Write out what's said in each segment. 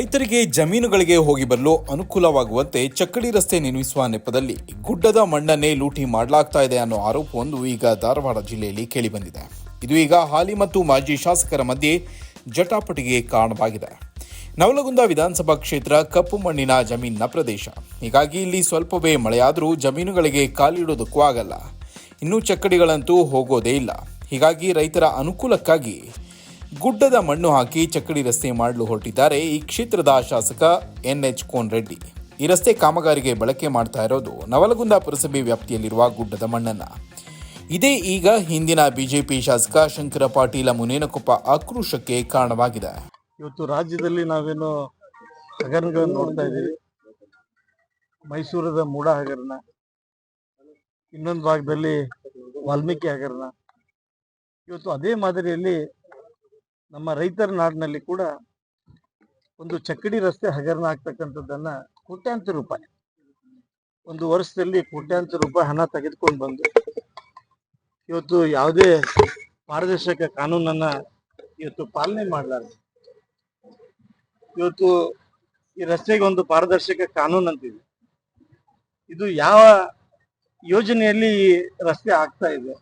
ರೈತರಿಗೆ ಜಮೀನುಗಳಿಗೆ ಹೋಗಿ ಬರಲು ಅನುಕೂಲವಾಗುವಂತೆ ಚಕ್ಕಡಿ ರಸ್ತೆ ನಿರ್ಮಿಸುವ ನೆಪದಲ್ಲಿ ಗುಡ್ಡದ ಮಣ್ಣನ್ನೇ ಲೂಟಿ ಮಾಡಲಾಗ್ತಾ ಇದೆ ಅನ್ನೋ ಆರೋಪವೊಂದು ಈಗ ಧಾರವಾಡ ಜಿಲ್ಲೆಯಲ್ಲಿ ಕೇಳಿಬಂದಿದೆ. ಇದು ಈಗ ಹಾಲಿ ಮತ್ತು ಮಾಜಿ ಶಾಸಕರ ಮಧ್ಯೆ ಜಟಾಪಟಿಗೆ ಕಾರಣವಾಗಿದೆ. ನವಲಗುಂದ ವಿಧಾನಸಭಾ ಕ್ಷೇತ್ರ ಕಪ್ಪು ಮಣ್ಣಿನ ಜಮೀನಿನ ಪ್ರದೇಶ. ಹೀಗಾಗಿ ಇಲ್ಲಿ ಸ್ವಲ್ಪವೇ ಮಳೆಯಾದರೂ ಜಮೀನುಗಳಿಗೆ ಕಾಲಿಡೋದಕ್ಕೂ ಆಗಲ್ಲ. ಇನ್ನೂ ಚಕ್ಕಡಿಗಳಂತೂ ಹೋಗೋದೇ ಇಲ್ಲ. ಹೀಗಾಗಿ ರೈತರ ಅನುಕೂಲಕ್ಕಾಗಿ ಗುಡ್ಡದ ಮಣ್ಣು ಹಾಕಿ ಚಕ್ಕಡಿ ರಸ್ತೆ ಮಾಡಲು ಹೊರಟಿದ್ದಾರೆ ಈ ಕ್ಷೇತ್ರದ ಶಾಸಕ ಎನ್ ಎಚ್ ಕೋನ್ ರೆಡ್ಡಿ ಈ ರಸ್ತೆ ಕಾಮಗಾರಿಗೆ ಬಳಕೆ ಮಾಡ್ತಾ ಇರೋದು ನವಲಗುಂದ ಪುರಸಭೆ ವ್ಯಾಪ್ತಿಯಲ್ಲಿರುವ ಗುಡ್ಡದ ಮಣ್ಣನ್ನ. ಇದೇ ಈಗ ಹಿಂದಿನ ಬಿಜೆಪಿ ಶಾಸಕ ಶಂಕರ ಪಾಟೀಲ ಮುನೇನಕೊಪ್ಪ ಆಕ್ರೋಶಕ್ಕೆ ಕಾರಣವಾಗಿದೆ. ಇವತ್ತು ರಾಜ್ಯದಲ್ಲಿ ನಾವೇನು ಹಗರಣಗಳನ್ನು ನೋಡ್ತಾ ಇದ್ದೀವಿ. ಮೈಸೂರದ ಮೂಡ ಹಗರಣ, ಇನ್ನೊಂದು ಭಾಗದಲ್ಲಿ ವಾಲ್ಮೀಕಿ ಹಗರಣ. ಇವತ್ತು ಅದೇ ಮಾದರಿಯಲ್ಲಿ ನಮ್ಮ ರೈತರ ನಾಡಿನಲ್ಲಿ ಕೂಡ ಒಂದು ಚಕ್ಕಡಿ ರಸ್ತೆ ಹಗರಣ ಆಗ್ತಕ್ಕಂಥದ್ದನ್ನ ಕೋಟ್ಯಾಂತರ ರೂಪಾಯಿ. ಒಂದು ವರ್ಷದಲ್ಲಿ ಕೋಟ್ಯಾಂತರ ರೂಪಾಯಿ ಹಣ ತೆಗೆದುಕೊಂಡು ಬಂದು ಇವತ್ತು ಯಾವುದೇ ಪಾರದರ್ಶಕ ಕಾನೂನನ್ನ ಇವತ್ತು ಪಾಲನೆ ಮಾಡಲಾರ್ದು. ಇವತ್ತು ಈ ರಸ್ತೆಗೆ ಒಂದು ಪಾರದರ್ಶಕ ಕಾನೂನು ಅಂತಿದೆ. ಇದು ಯಾವ ಯೋಜನೆಯಲ್ಲಿ ಈ ರಸ್ತೆ ಆಗ್ತಾ ಇದೆ?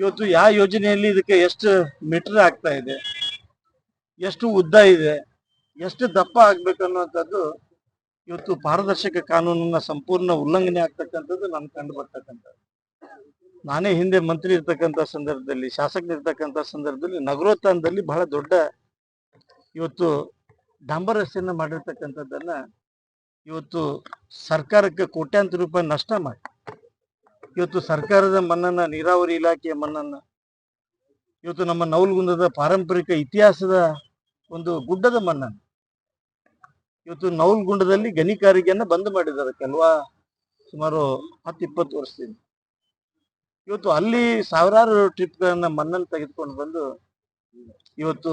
ಇವತ್ತು ಯಾವ ಯೋಜನೆಯಲ್ಲಿ ಇದಕ್ಕೆ ಎಷ್ಟು ಮೀಟರ್ ಆಗ್ತಾ ಇದೆ? ಎಷ್ಟು ಉದ್ದ ಇದೆ? ಎಷ್ಟು ದಪ್ಪ ಆಗ್ಬೇಕು ಅನ್ನುವಂಥದ್ದು ಇವತ್ತು ಪಾರದರ್ಶಕ ಕಾನೂನನ್ನ ಸಂಪೂರ್ಣ ಉಲ್ಲಂಘನೆ ಆಗ್ತಕ್ಕಂಥದ್ದು ನನ್ ಕಂಡು ಬರ್ತಕ್ಕಂಥದ್ದು. ನಾನೇ ಹಿಂದೆ ಮಂತ್ರಿ ಇರ್ತಕ್ಕಂಥ ಸಂದರ್ಭದಲ್ಲಿ ಶಾಸಕನಿರ್ತಕ್ಕಂಥ ಸಂದರ್ಭದಲ್ಲಿ ನಗರೋತ್ಥಾನದಲ್ಲಿ ಬಹಳ ದೊಡ್ಡ ಇವತ್ತು ಡಾಂಬರ್ ರಸ್ತೆಯನ್ನ ಮಾಡಿರ್ತಕ್ಕಂಥದ್ದನ್ನ ಇವತ್ತು ಸರ್ಕಾರಕ್ಕೆ ಕೋಟ್ಯಾಂತರ ರೂಪಾಯಿ ನಷ್ಟ ಮಾಡಿ. ಇವತ್ತು ಸರ್ಕಾರದ ಮಣ್ಣನ್ನ ನೀರಾವರಿ ಇಲಾಖೆಯ ಮಣ್ಣನ್ನ ಇವತ್ತು ನಮ್ಮ ನವಲ್ಗುಂದದ ಪಾರಂಪರಿಕ ಇತಿಹಾಸದ ಒಂದು ಗುಡ್ಡದ ಮಣ್ಣನ್ನು ಇವತ್ತು ನವಲ್ಗುಂಡದಲ್ಲಿ ಗಣಿಗಾರಿಕೆಯನ್ನ ಬಂದ್ ಮಾಡಿದ್ದಾರೆ ಕೆಲವಾ ಸುಮಾರು ಹತ್ತು ಇಪ್ಪತ್ತು ವರ್ಷದಿಂದ. ಇವತ್ತು ಅಲ್ಲಿ ಸಾವಿರಾರು ಟ್ರಿಪ್ಗಳನ್ನ ಮಣ್ಣನ್ನು ತೆಗೆದುಕೊಂಡು ಬಂದು, ಇವತ್ತು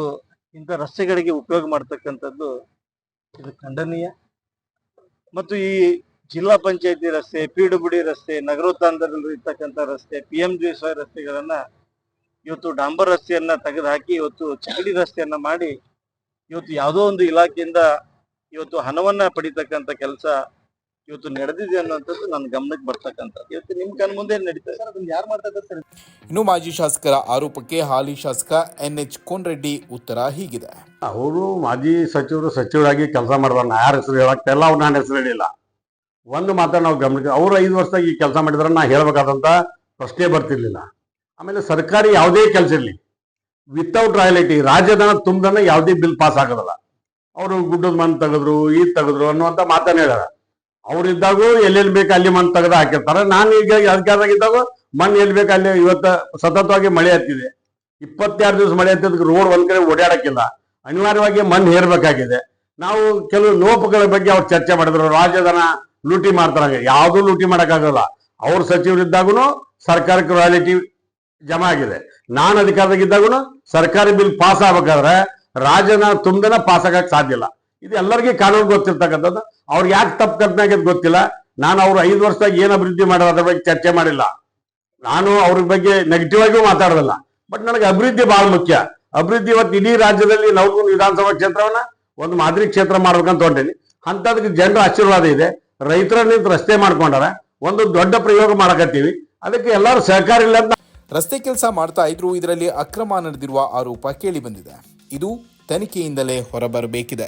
ಇಂಥ ರಸ್ತೆಗಳಿಗೆ ಉಪಯೋಗ ಮಾಡ್ತಕ್ಕಂಥದ್ದು ಇದು ಖಂಡನೀಯ. ಮತ್ತು ಈ ಜಿಲ್ಲಾ ಪಂಚಾಯತಿ ರಸ್ತೆ ಪಿ ಡಬ್ಲ್ಯೂ ಡಿ ರಸ್ತೆ ನಗರೋತ್ಥಾನದಲ್ಲಿ ಇರ್ತಕ್ಕಂಥ ರಸ್ತೆ ಪಿ ಎಂ ಜಿ ರಸ್ತೆಗಳನ್ನ ಇವತ್ತು ಡಾಂಬರ್ ರಸ್ತೆಯನ್ನ ತೆಗೆದು ಹಾಕಿ ಇವತ್ತು ಚಗಡಿ ರಸ್ತೆಯನ್ನ ಮಾಡಿ ಇವತ್ತು ಯಾವುದೋ ಒಂದು ಇಲಾಖೆಯಿಂದ ಇವತ್ತು ಹಣವನ್ನ ಪಡಿತಕ್ಕಂಥ ಕೆಲಸ ಇವತ್ತು ನಡೆದಿದೆ ಅನ್ನುವಂಥದ್ದು ನನ್ನ ಗಮನಕ್ಕೆ ಬರ್ತಕ್ಕಂಥದ್ದು. ಇವತ್ತು ನಿಮ್ ಕಣ್ ಮುಂದೆ ನಡೀತಾ ಅದನ್ನ ಯಾರು ಮಾಡ್ತಕ್ಕಂಥ ಇನ್ನು ಮಾಜಿ ಶಾಸಕರ ಆರೋಪಕ್ಕೆ ಹಾಲಿ ಶಾಸಕ ಎನ್ ಎಚ್ ಕೋನ್ ರೆಡ್ಡಿ ಉತ್ತರ ಹೀಗಿದೆ. ಅವರು ಮಾಜಿ ಸಚಿವರು ಸಚಿವರಾಗಿ ಕೆಲಸ ಮಾಡಿದ್ರು ಯಾರ ಹೆಸರು ಹೇಳಕ್ಕೆಲ್ಲ ಇಲ್ಲ ಅವ್ರು ನಾನು ಹೆಸರು ಹೇಳಿಲ್ಲ. ಒಂದು ಮಾತ್ರ ನಾವು ಗಮನಿಸಿ, ಅವರು ಐದು ವರ್ಷದಾಗ ಈ ಕೆಲಸ ಮಾಡಿದ್ರೆ, ನಾ ಹೇಳಬೇಕಾದಂತ ಪ್ರಶ್ನೆ ಬರ್ತಿರ್ಲಿಲ್ಲ. ಆಮೇಲೆ ಸರ್ಕಾರಿ ಯಾವುದೇ ಕೆಲಸ ಇರಲಿ ವಿತೌಟ್ ರಾಯಲಿಟಿ ರಾಜ್ಯದನ ತುಂಬದನ್ನ ಯಾವುದೇ ಬಿಲ್ ಪಾಸ್ ಆಗೋದಲ್ಲ. ಅವರು ಗುಡ್ಡದ ಮಣ್ಣು ತೆಗೆದ್ರು, ಈದ್ ತೆಗೆದ್ರು ಅನ್ನುವಂತ ಮಾತನ್ನ ಹೇಳ್ಯಾರ. ಇದ್ದಾಗೂ ಎಲ್ಲೆಲ್ಲಿ ಬೇಕು ಅಲ್ಲಿ ಮಣ್ಣು ತೆಗೆದು ಹಾಕಿರ್ತಾರೆ. ನಾನು ಈಗ ಅಧಿಕಾರದಾಗಿದ್ದಾಗ ಮಣ್ಣು ಎಲ್ಲಿ ಬೇಕು ಅಲ್ಲಿ ಇವತ್ತು ಸತತವಾಗಿ ಮಳೆ ಹತ್ತಿದೆ. ಇಪ್ಪತ್ತೆರಡು ದಿವಸ ಮಳೆ ಹತ್ತಿದ್ದಕ್ಕೆ ರೋಡ್ ಒಂದ್ ಕಡೆ ಓಡಾಡಕ್ಕಿಲ್ಲ. ಅನಿವಾರ್ಯವಾಗಿ ಮಣ್ಣು ಹೇರ್ಬೇಕಾಗಿದೆ. ನಾವು ಕೆಲವು ಲೋಪಗಳ ಬಗ್ಗೆ ಅವ್ರು ಚರ್ಚೆ ಮಾಡಿದ್ರು. ರಾಜ್ಯದನ ಲೂಟಿ ಮಾಡ್ತಾರಂಗೆ ಯಾವ್ದು ಲೂಟಿ ಮಾಡೋಕ್ಕಾಗಲ್ಲ. ಅವ್ರ ಸಚಿವರಿದ್ದಾಗೂ ಸರ್ಕಾರಕ್ಕೆ ರಾಯಲಿಟಿ ಜಮಾ ಆಗಿದೆ. ನಾನು ಅಧಿಕಾರದಾಗಿದ್ದಾಗೂ ಸರ್ಕಾರಿ ಬಿಲ್ ಪಾಸ್ ಆಗ್ಬೇಕಾದ್ರೆ ರಾಜನ ತುಂಬದನ ಪಾಸ್ ಆಗಕ್ ಸಾಧ್ಯ ಇಲ್ಲ. ಇದು ಎಲ್ಲರಿಗೆ ಕಾನೂನು ಗೊತ್ತಿರ್ತಕ್ಕಂಥದ್ದು. ಅವ್ರಿಗೆ ಯಾಕೆ ತಪ್ಪು ಕಲ್ಪನೆ ಗೊತ್ತಿಲ್ಲ. ನಾನು ಅವ್ರು ಐದು ವರ್ಷದಾಗ ಏನು ಅಭಿವೃದ್ಧಿ ಮಾಡೋದು ಅದ್ರ ಬಗ್ಗೆ ಚರ್ಚೆ ಮಾಡಿಲ್ಲ. ನಾನು ಅವ್ರ ಬಗ್ಗೆ ನೆಗೆಟಿವ್ ಆಗಿಯೂ ಮಾತಾಡೋದಿಲ್ಲ. ಬಟ್ ನನಗೆ ಅಭಿವೃದ್ಧಿ ಬಹಳ ಮುಖ್ಯ. ಅಭಿವೃದ್ಧಿ ಇವತ್ತು ಇಡೀ ರಾಜ್ಯದಲ್ಲಿ ನವಲಗುಂದ ವಿಧಾನಸಭಾ ಕ್ಷೇತ್ರವನ್ನ ಒಂದು ಮಾದರಿ ಕ್ಷೇತ್ರ ಮಾಡ್ಬೇಕಂತ ಹೊಂಟೇನಿ ಅಂತದಕ್ಕೆ ಜನರ ಆಶೀರ್ವಾದ ಇದೆ. ರೈತರ ನಿಂತು ರಸ್ತೆ ಮಾಡ್ಕೊಂಡಾರ, ಒಂದು ದೊಡ್ಡ ಪ್ರಯೋಗ ಮಾಡಕತ್ತೀವಿ. ಅದಕ್ಕೆ ಎಲ್ಲರೂ ಸಹಕಾರ ಇಲ್ಲ ಅಂತ ರಸ್ತೆ ಕೆಲಸ ಮಾಡ್ತಾ ಇದ್ರು ಇದರಲ್ಲಿ ಅಕ್ರಮ ನಡೆದಿರುವ ಆರೋಪ ಕೇಳಿ ಬಂದಿದೆ. ಇದು ತನಿಖೆಯಿಂದಲೇ ಹೊರಬರಬೇಕಿದೆ.